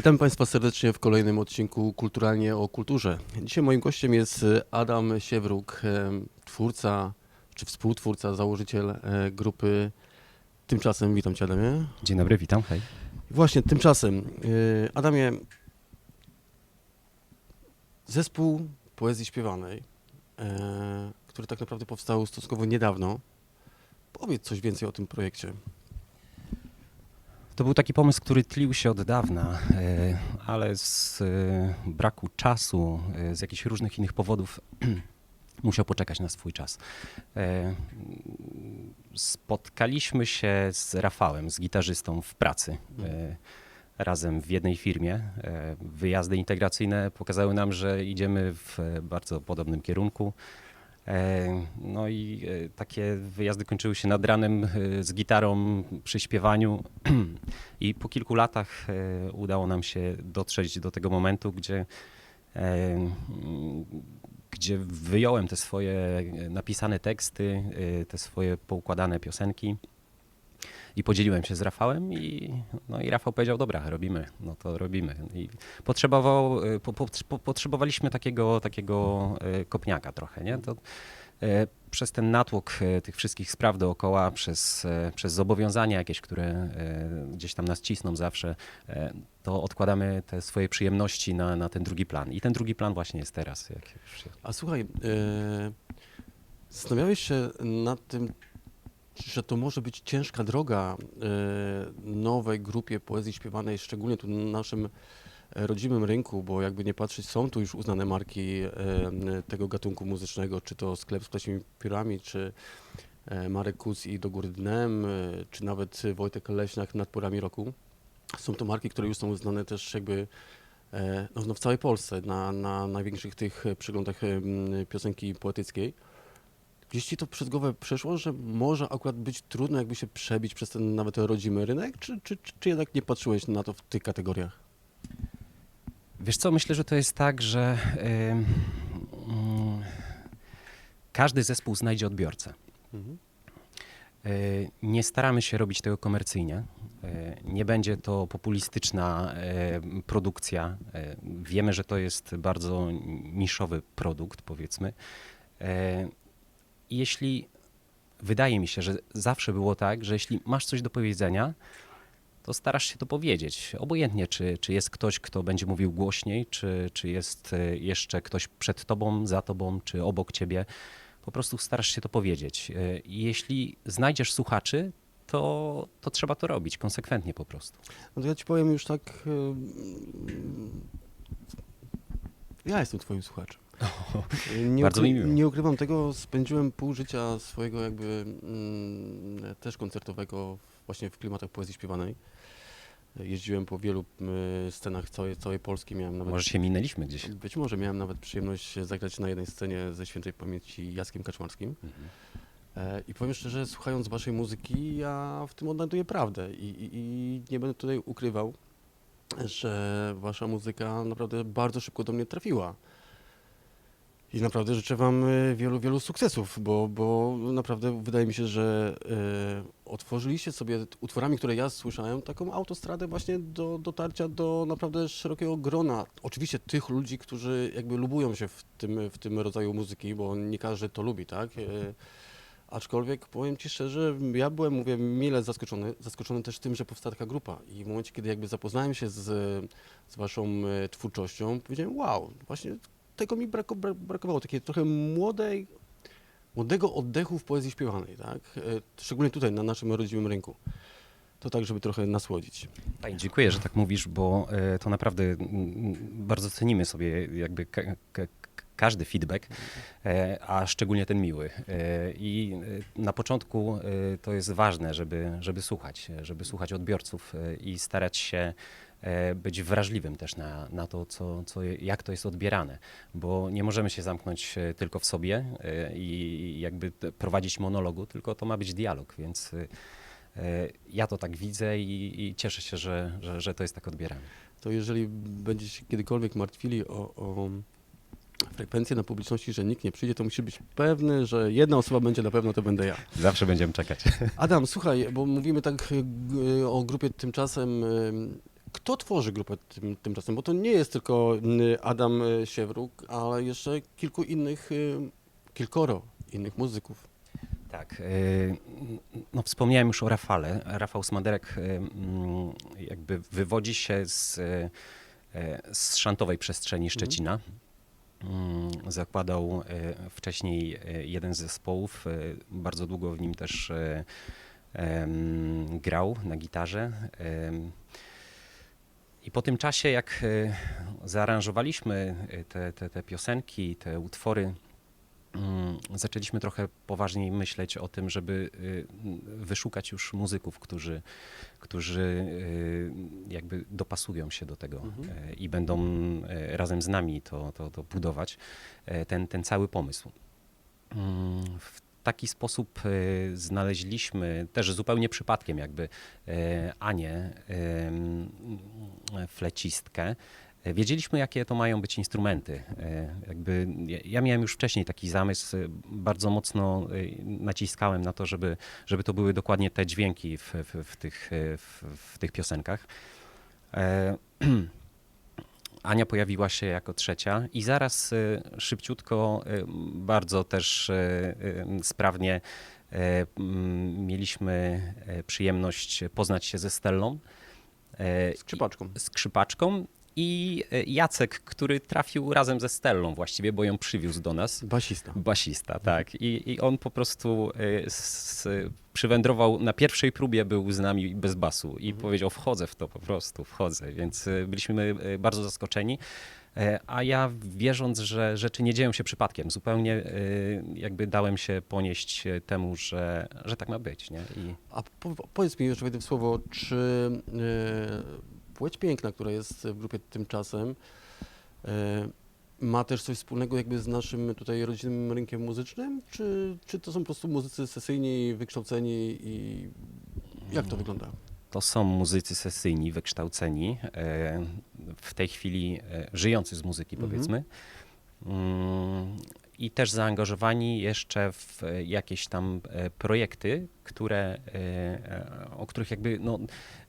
Witam Państwa serdecznie w kolejnym odcinku Kulturalnie o Kulturze. Dzisiaj moim gościem jest Adam Siewruk, em, twórca czy współtwórca, założyciel e, grupy Tymczasem. Witam Cię Adamie. Dzień dobry, witam, hej. Właśnie, tymczasem. e, Adamie, zespół poezji śpiewanej, e, który tak naprawdę powstał stosunkowo niedawno. Powiedz coś więcej o tym projekcie. To był taki pomysł, który tlił się od dawna, e, ale z e, braku czasu, e, z jakichś różnych innych powodów musiał poczekać na swój czas. Spotkaliśmy się z Rafałem, z gitarzystą w pracy. Razem w jednej firmie. Wyjazdy integracyjne pokazały nam, że idziemy w bardzo podobnym kierunku. E, No i e, takie wyjazdy kończyły się nad ranem e, z gitarą przy śpiewaniu. I po kilku latach udało nam się dotrzeć do tego momentu, gdzie, gdzie wyjąłem te swoje napisane teksty, te swoje poukładane piosenki i podzieliłem się z Rafałem i, no i Rafał powiedział, dobra, robimy, no to robimy. I potrzebował, e, po, po, po, potrzebowaliśmy takiego, takiego e, kopniaka trochę, nie? To, e, przez ten natłok tych wszystkich spraw dookoła, przez, przez zobowiązania jakieś, które gdzieś tam nas cisną zawsze, to odkładamy te swoje przyjemności na, na ten drugi plan. I ten drugi plan właśnie jest teraz. A słuchaj, e, zastanawiałeś się nad tym, że to może być ciężka droga e, nowej grupie poezji śpiewanej, szczególnie tu na naszym e, rodzimym rynku, bo jakby nie patrzeć, są tu już uznane marki e, tego gatunku muzycznego, czy to sklep z ptasimi piórami, czy Marek Kus i Do Góry Dnem, czy nawet Wojtek Leśniak nad porami roku. Są to marki, które już są uznane też jakby no, no w całej Polsce, na, na największych tych przeglądach piosenki poetyckiej. Gdzieś ci to przez głowę przeszło, że może akurat być trudno jakby się przebić przez ten nawet rodzimy rynek, czy, czy, czy, jednak nie patrzyłeś na to w tych kategoriach? Wiesz co, myślę, że to jest tak, że ym, mm, każdy zespół znajdzie odbiorcę. Mhm. Y, Nie staramy się robić tego komercyjnie. Y, Nie będzie to populistyczna y, produkcja. Wiemy, że to jest bardzo niszowy produkt, powiedzmy. Jeśli wydaje mi się, że zawsze było tak, że jeśli masz coś do powiedzenia, to starasz się to powiedzieć. Obojętnie, czy, czy jest ktoś, kto będzie mówił głośniej, czy, czy jest y, jeszcze ktoś przed tobą, za tobą, czy obok ciebie. Po prostu starasz się to powiedzieć. I jeśli znajdziesz słuchaczy, to, to trzeba to robić konsekwentnie po prostu. No to ja ci powiem już tak. em, Ja jestem twoim słuchaczem. Nie, Bardzo mi miło. nie ukrywam tego, spędziłem pół życia swojego jakby mm, też koncertowego właśnie w klimatach poezji śpiewanej. Jeździłem po wielu y, scenach całej, całej Polski, miałem nawet Może się minęliśmy gdzieś. Być może miałem nawet przyjemność zagrać na jednej scenie ze świętej pamięci Jackiem Kaczmarskim. E, I powiem szczerze, słuchając waszej muzyki, ja w tym odnajduję prawdę i, i, i nie będę tutaj ukrywał, że wasza muzyka naprawdę bardzo szybko do mnie trafiła. I naprawdę życzę wam e, wielu, wielu sukcesów, bo, bo naprawdę wydaje mi się, że e, otworzyliście sobie utworami, które ja słyszałem, taką autostradę właśnie do dotarcia do naprawdę szerokiego grona. Oczywiście tych ludzi, którzy jakby lubują się w tym, w tym rodzaju muzyki, bo nie każdy to lubi, tak? E, Aczkolwiek powiem Ci szczerze, ja byłem, mówię, mile zaskoczony, zaskoczony też tym, że powstała taka grupa i w momencie, kiedy jakby zapoznałem się z, z Waszą e, twórczością, powiedziałem, wow, właśnie tego mi brako, bra- brakowało, takiej trochę młodej, młodego oddechu w poezji śpiewanej, tak? E, Szczególnie tutaj, na naszym rodzimym rynku. To tak, żeby trochę nasłodzić. Dziękuję, że tak mówisz, bo e, to naprawdę bardzo cenimy sobie jakby każdy feedback, e, a szczególnie ten miły. E, I e, na początku to jest ważne, żeby, żeby słuchać, żeby słuchać odbiorców i starać się być wrażliwym też na, na to, co, co, jak to jest odbierane, bo nie możemy się zamknąć tylko w sobie i jakby prowadzić monologu, tylko to ma być dialog, więc ja to tak widzę i, i cieszę się, że, że, że to jest tak odbierane. To jeżeli będziecie kiedykolwiek martwili o, o frekwencję na publiczności, że nikt nie przyjdzie, to musi być pewny, że jedna osoba będzie na pewno, to będę ja. Zawsze będziemy czekać. Adam, słuchaj, bo mówimy tak g- o grupie tymczasem. y, Kto tworzy grupę tym, tymczasem? Bo to nie jest tylko y, Adam Siewruk, ale jeszcze kilku innych, kilkoro innych muzyków. Tak. No, wspomniałem już o Rafale. Rafał Smaderek jakby wywodzi się z, z szantowej przestrzeni Szczecina. Mm, Zakładał y, wcześniej y, jeden z zespołów, y, bardzo długo w nim też grał na gitarze. I po tym czasie, jak zaaranżowaliśmy te, te, te piosenki, te utwory, mm, zaczęliśmy trochę poważniej myśleć o tym, żeby y, wyszukać już muzyków, którzy, którzy y, jakby dopasują się do tego Mhm. y, i będą razem z nami to, to, to budować, ten, ten cały pomysł. Mm, W taki sposób znaleźliśmy też zupełnie przypadkiem jakby Anię, flecistkę. Wiedzieliśmy, jakie to mają być instrumenty. Y, Jakby ja- miałem już wcześniej taki zamysł, y, bardzo mocno y, naciskałem na to, żeby, żeby to były dokładnie te dźwięki w, w, w, tych, w, w tych piosenkach. E, Ania pojawiła się jako trzecia i zaraz szybciutko, bardzo też sprawnie mieliśmy przyjemność poznać się ze Stellą, Skrzypaczką. skrzypaczką i y, Jacek, który trafił razem ze Stellą właściwie, bo ją przywiózł do nas. Basista. Basista, tak. I, I on po prostu y, s, przywędrował, na pierwszej próbie był z nami bez basu i powiedział wchodzę w to po prostu, wchodzę, więc y, byliśmy bardzo zaskoczeni. E, A ja wierząc, że rzeczy nie dzieją się przypadkiem, zupełnie jakby dałem się ponieść e, temu, że, że tak ma być. Nie? I A po, powiedz mi jeszcze w słowo, czy Płeć Piękna, która jest w grupie tymczasem, y, ma też coś wspólnego jakby z naszym tutaj rodzinnym rynkiem muzycznym? Czy, czy to są po prostu muzycy sesyjni, wykształceni i jak to wygląda? To są muzycy sesyjni, wykształceni, e, w tej chwili e, żyjący z muzyki, Mhm. powiedzmy. Mm, I też zaangażowani jeszcze w e, jakieś tam e, projekty, które, e, e, o których jakby no,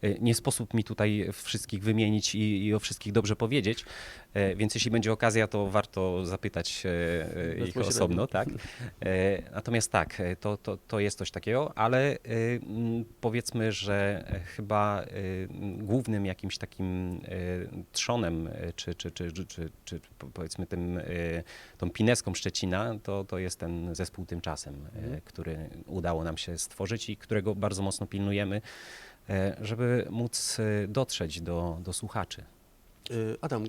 e, nie sposób mi tutaj wszystkich wymienić i, i o wszystkich dobrze powiedzieć, więc jeśli będzie okazja, to warto zapytać ich osobno, tak? Natomiast tak, to, to, to jest coś takiego, ale powiedzmy, że chyba głównym jakimś takim trzonem, czy, czy, czy, czy, czy, czy po- powiedzmy tym, tą pineską Szczecina, to, to jest ten zespół tymczasem, Mhm. który udało nam się stworzyć i którego bardzo mocno pilnujemy, e, żeby móc e, dotrzeć do, do słuchaczy. Y, Adam,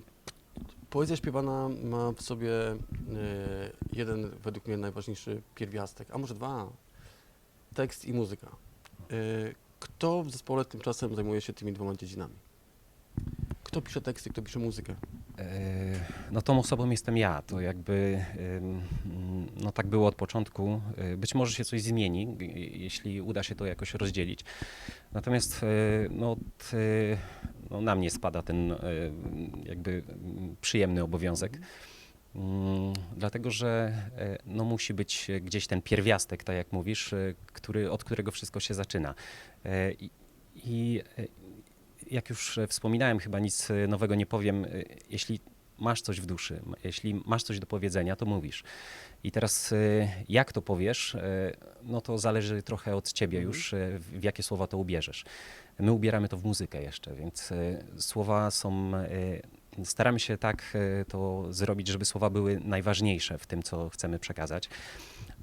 poezja śpiewana ma w sobie jeden, według mnie, najważniejszy pierwiastek, a może dwa, tekst i muzyka. Kto w zespole tymczasem zajmuje się tymi dwoma dziedzinami? Kto pisze teksty, kto pisze muzykę? E, No tą osobą jestem ja. To jakby no tak było od początku. E, Być może się coś zmieni, jeśli uda się to jakoś rozdzielić. Natomiast e, no, no na mnie spada ten jakby przyjemny obowiązek. Mm, Dlatego, że no, musi być gdzieś ten pierwiastek, tak jak mówisz, który, od którego wszystko się zaczyna. I, i jak już e, wspominałem, chyba nic e, nowego nie powiem. e, Jeśli masz coś w duszy, jeśli masz coś do powiedzenia, to mówisz. I teraz jak to powiesz, no to zależy trochę od ciebie Mhm. już, w jakie słowa to ubierzesz. My ubieramy to w muzykę jeszcze, więc słowa są. Staramy się tak to zrobić, żeby słowa były najważniejsze w tym, co chcemy przekazać.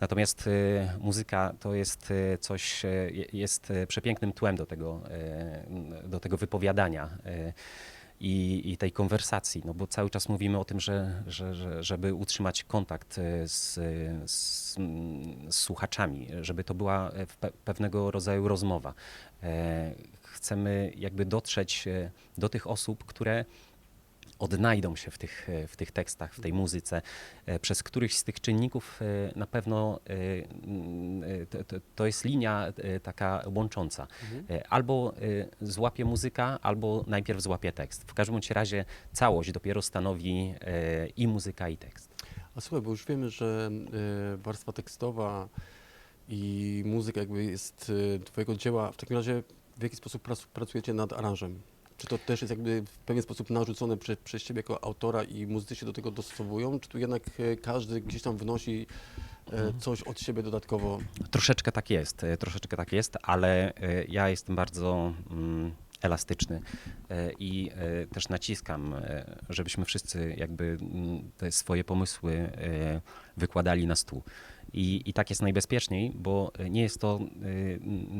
Natomiast e, muzyka to jest e, coś, je- jest przepięknym tłem do tego, do tego wypowiadania i, i tej konwersacji, no bo cały czas mówimy o tym, że, że, że żeby utrzymać kontakt z, z, z słuchaczami, żeby to była pewnego rodzaju rozmowa. Chcemy jakby dotrzeć do tych osób, które odnajdą się w tych, e, w tych tekstach, w tej muzyce, e, przez którychś z tych czynników e, na pewno mm, to, to, jest linia taka łącząca. E, Albo złapie muzyka, albo najpierw złapie tekst. W każdym razie całość dopiero stanowi i muzyka, i tekst. A słuchaj, bo już wiemy, że warstwa tekstowa i muzyka jakby jest twojego dzieła. W takim razie w jaki sposób prac, pracujecie nad aranżem? Czy to też jest jakby w pewien sposób narzucone prze, przez ciebie jako autora i muzycy się do tego dostosowują? Czy tu jednak e, każdy gdzieś tam wnosi e, coś od siebie dodatkowo? Troszeczkę tak jest, e, troszeczkę tak jest, ale ja jestem bardzo mm, elastyczny i też naciskam, żebyśmy wszyscy jakby mm, te swoje pomysły wykładali na stół. I, I tak jest najbezpieczniej, bo nie jest to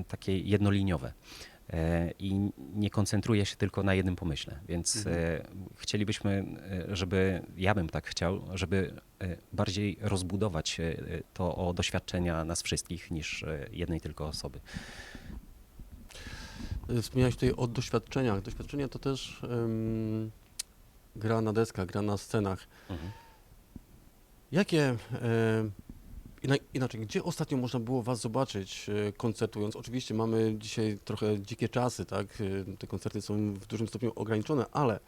takie jednoliniowe. E, I nie koncentruje się tylko na jednym pomyśle, więc e, chcielibyśmy, e, żeby, ja bym tak chciał, żeby bardziej rozbudować to o doświadczenia nas wszystkich niż jednej tylko osoby. Wspomniałeś tutaj o doświadczeniach. Doświadczenia to też em, gra na deskach, gra na scenach. Jakie, e, ina- inaczej, gdzie ostatnio można było Was zobaczyć e, koncertując? Oczywiście mamy dzisiaj trochę dzikie czasy, tak? E, Te koncerty są w dużym stopniu ograniczone, ale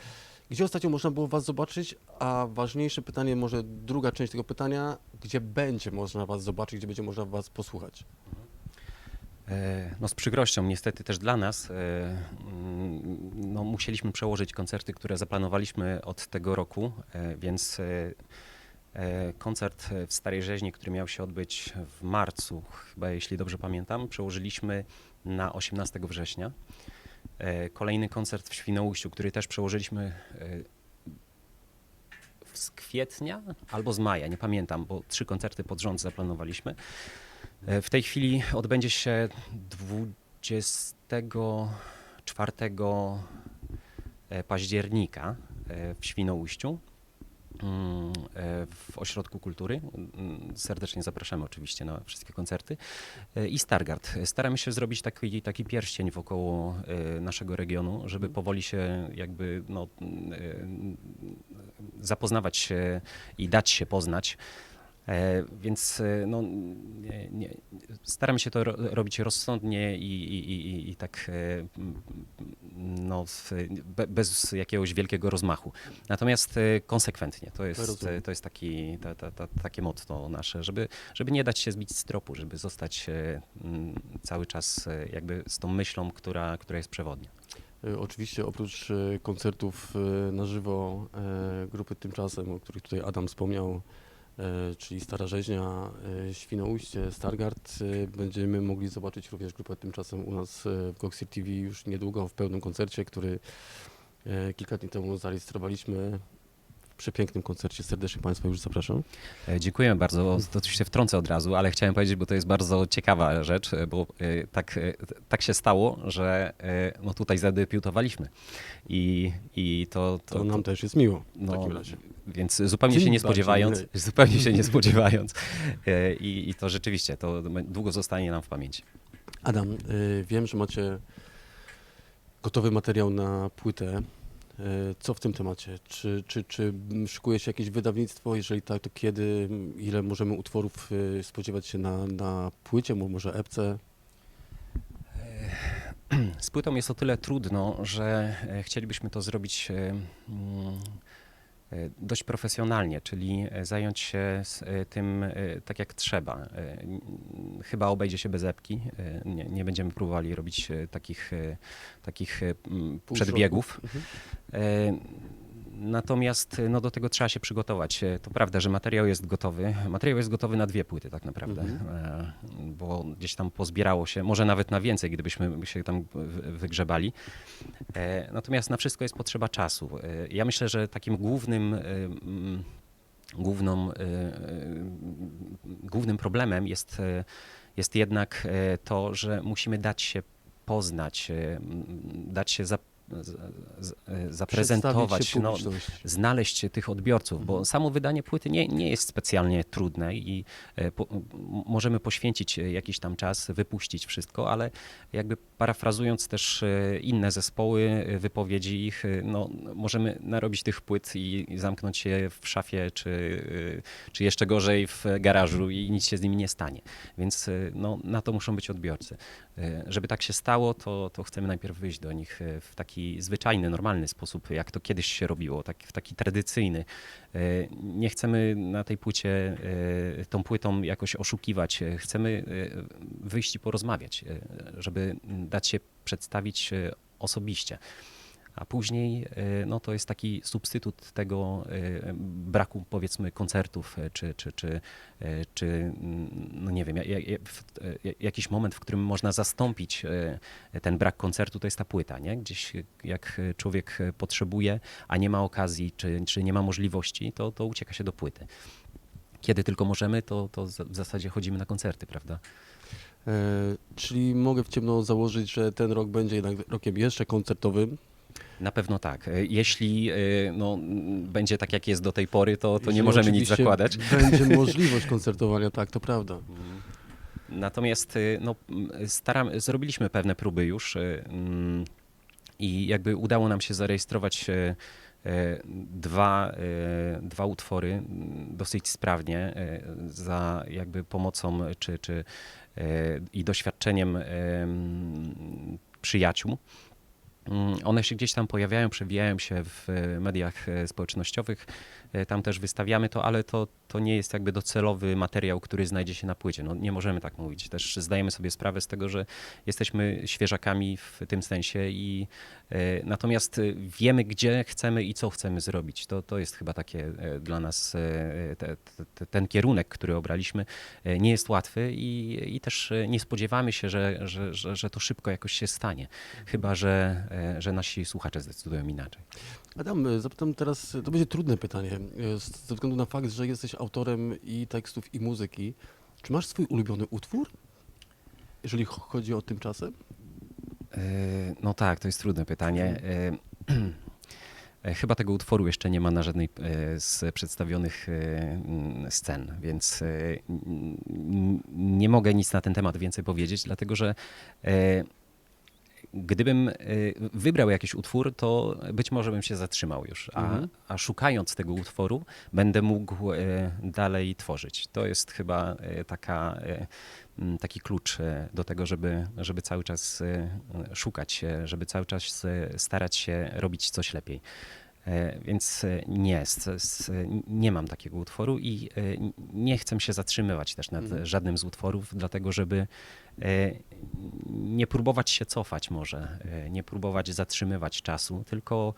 gdzie ostatnio można było Was zobaczyć? A ważniejsze pytanie, może druga część tego pytania, gdzie będzie można Was zobaczyć, gdzie będzie można Was posłuchać? E, No z przykrością niestety też dla nas mm, no, musieliśmy przełożyć koncerty, które zaplanowaliśmy od tego roku, więc koncert w Starej Rzeźni, który miał się odbyć w marcu, chyba jeśli dobrze pamiętam, przełożyliśmy na 18 września. E, Kolejny koncert w Świnoujściu, który też przełożyliśmy e, z kwietnia albo z maja, nie pamiętam, bo trzy koncerty pod rząd zaplanowaliśmy. E, W tej chwili odbędzie się 24 e, października e, w Świnoujściu e, w Ośrodku Kultury. Serdecznie zapraszamy oczywiście na wszystkie koncerty. E, I Stargard. Staramy się zrobić taki, taki pierścień wokoło e, naszego regionu, żeby powoli się jakby no, e, zapoznawać się i dać się poznać. E, Więc e, no, nie, nie, staramy się to ro, robić rozsądnie i, i, i, i tak e, no, be, bez jakiegoś wielkiego rozmachu. Natomiast konsekwentnie. To jest, Rozumiem. to jest taki, ta, ta, ta, takie motto nasze, żeby, żeby nie dać się zbić z tropu, żeby zostać cały czas jakby z tą myślą, która, która jest przewodnia. Oczywiście oprócz koncertów na żywo grupy Tymczasem, o których tutaj Adam wspomniał, czyli Stara Rzeźnia, e, Świnoujście, Stargard, e, będziemy mogli zobaczyć również grupę Tymczasem u nas e, w Goxir TV już niedługo w pełnym koncercie, który e, kilka dni temu zarejestrowaliśmy przepięknym koncercie. Serdecznie Państwa już zapraszam. E, Dziękuję bardzo. To się wtrącę od razu, ale chciałem powiedzieć, bo to jest bardzo ciekawa rzecz, e, bo e, tak, tak się stało, że no tutaj zadebiutowaliśmy. I, i to, To, to, nam też jest miło w no, takim razie. Więc zupełnie się nie spodziewając, zupełnie się nie spodziewając. I, I to rzeczywiście, to długo zostanie nam w pamięci. Adam, wiem, że macie gotowy materiał na płytę. Y, Co w tym temacie? Czy, czy, czy szykuje się jakieś wydawnictwo? Jeżeli tak, to kiedy? Ile możemy utworów y, spodziewać się na, na płycie, mo- może epce? Z płytą jest o tyle trudno, że e, chcielibyśmy to zrobić e, mm, e, dość profesjonalnie, czyli e, zająć się e, tym e, tak jak trzeba. E, Chyba obejdzie się bez epki. e, Nie, nie będziemy próbowali robić e, takich, e, takich e, przedbiegów. Mhm. Natomiast no, do tego trzeba się przygotować. E, To prawda, że materiał jest gotowy. Materiał jest gotowy na dwie płyty tak naprawdę, Mhm. e, bo gdzieś tam pozbierało się, może nawet na więcej, gdybyśmy się tam wy- wygrzebali. E, Natomiast na wszystko jest potrzeba czasu. Ja myślę, że takim głównym, mm, główną, głównym problemem jest, jest jednak to, że musimy dać się poznać, dać się zap, z- z- e, zaprezentować, Przedstawić się no, znaleźć tych odbiorców, bo Mhm. samo wydanie płyty nie, nie jest specjalnie trudne i e, po, możemy poświęcić e, jakiś tam czas, wypuścić wszystko, ale jakby parafrazując też e, inne zespoły, e, wypowiedzi ich, e, no, możemy narobić tych płyt i, zamknąć je w szafie, czy, e, czy jeszcze gorzej w garażu i nic się z nimi nie stanie. Więc e, no, na to muszą być odbiorcy. E, Żeby tak się stało, to, to chcemy najpierw wyjść do nich e, w taki zwyczajny, normalny sposób, jak to kiedyś się robiło, tak, w taki tradycyjny. E, Nie chcemy na tej płycie, tą płytą jakoś oszukiwać. Chcemy wyjść i porozmawiać, żeby dać się przedstawić osobiście. A później e, no, to jest taki substytut tego e, braku powiedzmy koncertów, e, czy, czy, czy, czy mm, no nie wiem, jakiś moment, w którym można zastąpić ten brak koncertu, to jest ta płyta, nie? Gdzieś jak człowiek potrzebuje, a nie ma okazji, czy, czy nie ma możliwości, to, to ucieka się do płyty. Kiedy tylko możemy, to, to w zasadzie chodzimy na koncerty, prawda? Czyli mogę w ciemno założyć, że ten rok będzie jednak rokiem jeszcze koncertowym. Na pewno tak. E, Jeśli e, no, będzie tak, jak jest do tej pory, to, to nie możemy nic zakładać. Będzie możliwość koncertowania, tak, to prawda. Natomiast y, no, staram, zrobiliśmy pewne próby już mm, i jakby udało nam się zarejestrować dwa, dwa utwory dosyć sprawnie za jakby pomocą czy, czy i doświadczeniem przyjaciół. Mm, One się gdzieś tam pojawiają, przewijają się w mediach e, społecznościowych. E, Tam też wystawiamy to, ale to, to nie jest jakby docelowy materiał, który znajdzie się na płycie. No, nie możemy tak mówić. Też zdajemy sobie sprawę z tego, że jesteśmy świeżakami w tym sensie i e, natomiast e, wiemy, gdzie chcemy i co chcemy zrobić. To, to jest chyba takie dla nas te, te, ten kierunek, który obraliśmy, nie jest łatwy i, i też nie spodziewamy się, że, że, że, że to szybko jakoś się stanie. Chyba, że, że nasi słuchacze zdecydują inaczej. Adam, zapytam teraz, to będzie trudne pytanie, ze względu na fakt, że jesteś autorem i tekstów, i muzyki. Czy masz swój ulubiony utwór, jeżeli ch- chodzi o tymczasem? E, No tak, to jest trudne pytanie. E, e, Chyba tego utworu jeszcze nie ma na żadnej e, z przedstawionych e, scen, więc e, nie mogę nic na ten temat więcej powiedzieć, dlatego że e, gdybym e, wybrał jakiś utwór, to być może bym się zatrzymał już, a, Mhm. a szukając tego utworu będę mógł e, dalej tworzyć. To jest chyba e, taka, e, m, taki klucz do tego, żeby, żeby cały czas szukać się, żeby cały czas starać się robić coś lepiej. E, Więc e, nie, nie mam takiego utworu i e, nie chcę się zatrzymywać też nad Mhm. żadnym z utworów, dlatego żeby nie próbować się cofać może, nie próbować zatrzymywać czasu, tylko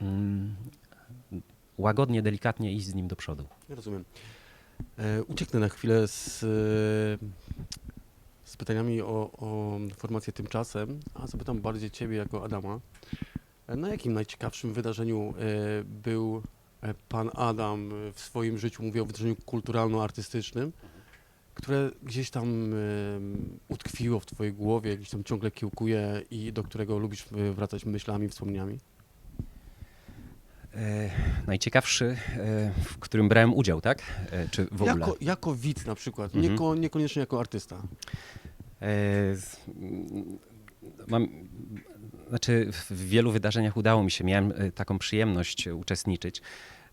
mm, łagodnie, delikatnie iść z nim do przodu. Rozumiem. Ucieknę na chwilę z, z pytaniami o, o formację tymczasem, a zapytam bardziej Ciebie jako Adama. Na jakim najciekawszym wydarzeniu e, był e, Pan Adam w swoim życiu? Mówię o wydarzeniu kulturalno-artystycznym, które gdzieś tam utkwiło w Twojej głowie, gdzieś tam ciągle kiełkuje i do którego lubisz e, wracać myślami, wspomnieniami? E, najciekawszy, e, w którym brałem udział, tak? E, czy w ogóle? Jako, jako widz na przykład, Mhm. nieko, niekoniecznie jako artysta. E, z- Mam, znaczy w wielu wydarzeniach udało mi się, miałem e, taką przyjemność e, uczestniczyć.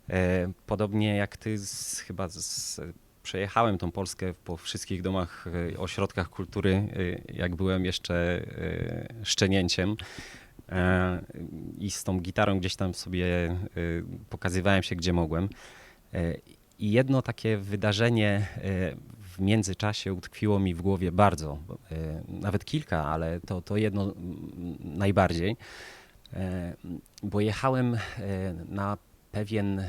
E, Podobnie jak ty, z, chyba z, przejechałem tą Polskę po wszystkich domach, ośrodkach kultury, jak byłem jeszcze szczenięciem. I z tą gitarą gdzieś tam sobie pokazywałem się, gdzie mogłem. I jedno takie wydarzenie międzyczasie utkwiło mi w głowie bardzo, e, nawet kilka, ale to, to jedno mm, najbardziej, E, bo jechałem e, na pewien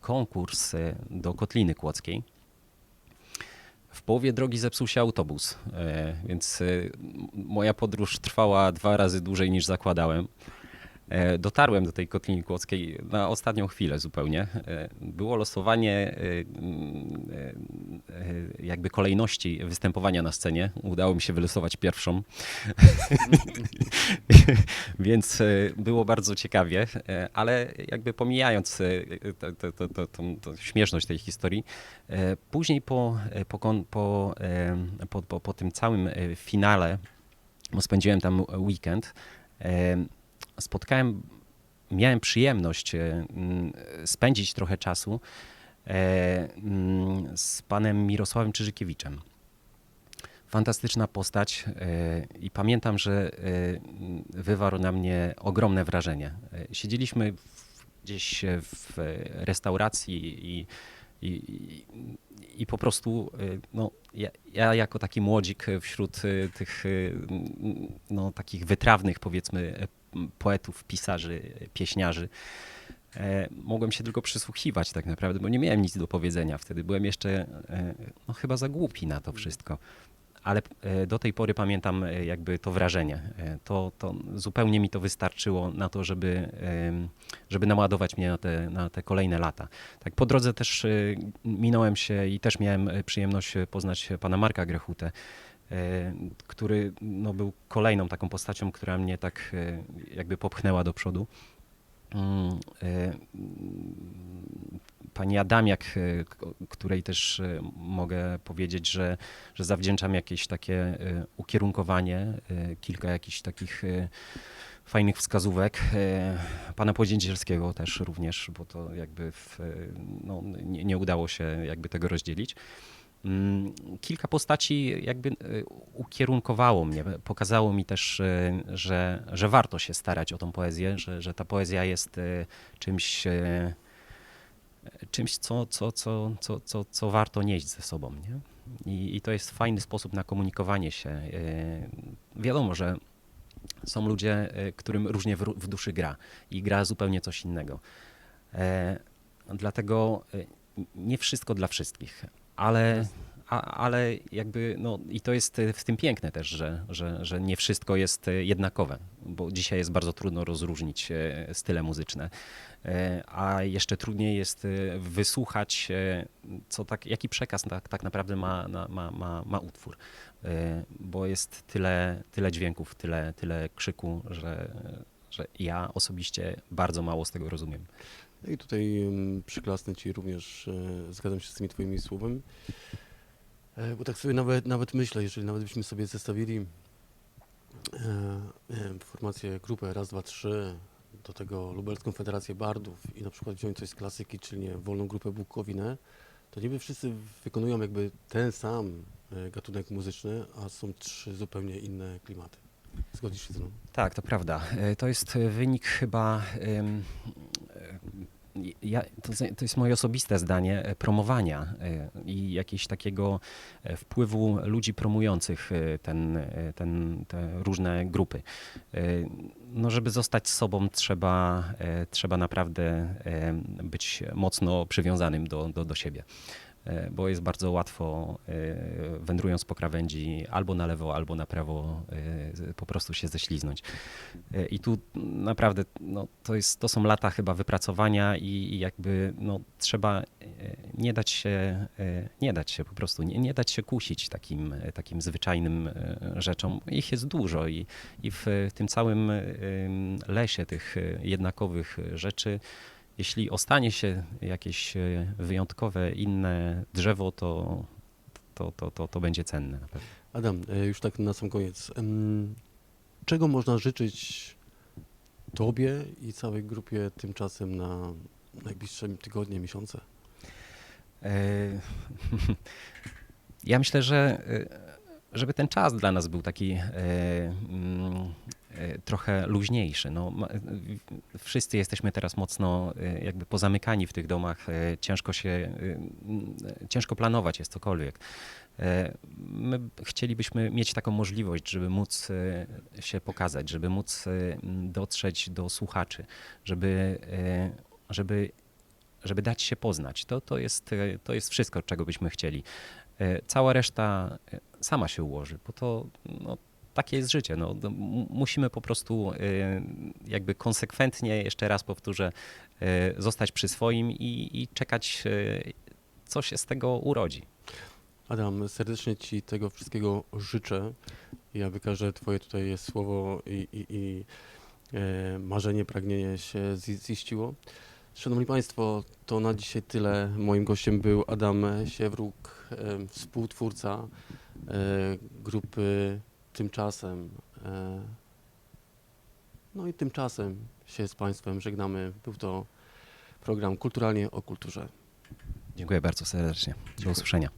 konkurs do Kotliny Kłodzkiej. W połowie drogi zepsuł się autobus, więc moja podróż trwała dwa razy dłużej niż zakładałem. E, Dotarłem do tej Kotliny Kłodzkiej na ostatnią chwilę zupełnie. E, Było losowanie e, mm, jakby kolejności występowania na scenie. Udało mi się wylosować pierwszą. Więc było bardzo ciekawie, ale jakby pomijając tą, śmieszność tej historii, później po, po, po, po, po, tym całym finale, bo spędziłem tam weekend, spotkałem, miałem przyjemność e, spędzić trochę czasu e, z panem Mirosławem Czyżykiewiczem. Fantastyczna postać e, i pamiętam, że wywarł na mnie ogromne wrażenie. Siedzieliśmy gdzieś w restauracji i, i, i, po prostu no, ja, ja jako taki młodzik wśród tych no, takich wytrawnych powiedzmy poetów, pisarzy, pieśniarzy. E, mogłem się tylko przysłuchiwać tak naprawdę, bo nie miałem nic do powiedzenia wtedy. Byłem jeszcze e, no, chyba za głupi na to wszystko. Ale e, do tej pory pamiętam jakby to wrażenie. To, to zupełnie mi to wystarczyło na to, żeby, żeby naładować mnie na te, na te kolejne lata. Tak po drodze też minąłem się i też miałem przyjemność poznać pana Marka Grechutę, który no, był kolejną taką postacią, która mnie tak e, jakby popchnęła do przodu. Mm, e, Pani Adamiak, e, której też e, mogę powiedzieć, że, że zawdzięczam jakieś takie e, ukierunkowanie, e, kilka jakichś takich e, fajnych wskazówek. E, Pana Płodzięcielskiego też również, bo to jakby w, e, no, nie, nie udało się jakby tego rozdzielić. Mm, Kilka postaci jakby e, ukierunkowało mnie, pokazało mi też, e, że, że warto się starać o tą poezję, że, że ta poezja jest e, czymś, czymś co, co, co, co, co, co warto nieść ze sobą. Nie? I, I to jest fajny sposób na komunikowanie się. Wiadomo, że są ludzie, którym różnie w, duszy gra i gra zupełnie coś innego. Dlatego nie wszystko dla wszystkich, ale, a, ale jakby, no i to jest e, w tym piękne też, że, że, że nie wszystko jest e, jednakowe, bo dzisiaj jest bardzo trudno rozróżnić e, style muzyczne, a jeszcze trudniej jest wysłuchać, co tak, jaki przekaz tak, tak naprawdę ma, ma, ma, ma utwór, bo jest tyle, tyle dźwięków, tyle, tyle krzyku, że, że ja osobiście bardzo mało z tego rozumiem. No I tutaj mm, przyklasnę Ci również, e, zgadzam się z tymi Twoimi słowami, e, bo tak sobie nawet, nawet myślę, jeżeli nawet byśmy sobie zestawili e, wiem, formację, grupę raz, dwa, trzy, do tego Lubelską Federację Bardów i na przykład wziąć coś z klasyki, czyli nie, wolną grupę Bukowinę, to niby wszyscy wykonują jakby ten sam gatunek muzyczny, a są trzy zupełnie inne klimaty. Zgodzisz się ze mną? Tak, to prawda. To jest wynik chyba. Ja, to, to jest moje osobiste zdanie e, promowania e, i jakiegoś takiego e, wpływu ludzi promujących ten, ten, te różne grupy. No, żeby zostać sobą, trzeba, trzeba naprawdę być mocno przywiązanym do, do, do siebie. E, Bo jest bardzo łatwo, e, wędrując po krawędzi, albo na lewo, albo na prawo, e, po prostu się ześliznąć. I tu naprawdę no, to, jest, to są lata chyba wypracowania i, jakby no, trzeba nie dać się, nie dać się po prostu, nie, nie dać się kusić takim, takim zwyczajnym rzeczom. Ich jest dużo i, i w tym całym lesie tych jednakowych rzeczy jeśli ostanie się jakieś e, wyjątkowe, inne drzewo, to, to, to, to, to będzie cenne na pewno. Adam, e, już tak na sam koniec. Czego można życzyć Tobie i całej grupie tymczasem na najbliższe tygodnie, miesiące? E, Ja myślę, że żeby ten czas dla nas był taki mm, trochę luźniejszy. No, wszyscy jesteśmy teraz mocno e, jakby pozamykani w tych domach. e, Ciężko się, e, e, ciężko planować jest cokolwiek. E, My chcielibyśmy mieć taką możliwość, żeby móc e, się pokazać, żeby móc e, dotrzeć do słuchaczy, żeby, e, żeby żeby dać się poznać. To, to, jest, e, to jest wszystko, czego byśmy chcieli. E, Cała reszta e, sama się ułoży, bo to no, takie jest życie. No, no, musimy po prostu e, jakby konsekwentnie, jeszcze raz powtórzę, e, zostać przy swoim i, i czekać, e, co się z tego urodzi. Adam, serdecznie Ci tego wszystkiego życzę. Ja wykażę Twoje tutaj słowo i, i, i e, marzenie, pragnienie się zi- ziściło. Szanowni Państwo, to na dzisiaj tyle. Moim gościem był Adam Siewruk, e, współtwórca e, grupy Tymczasem. E, no i tymczasem się z Państwem żegnamy. Był to program Kulturalnie o kulturze. Dziękuję bardzo serdecznie. Do usłyszenia.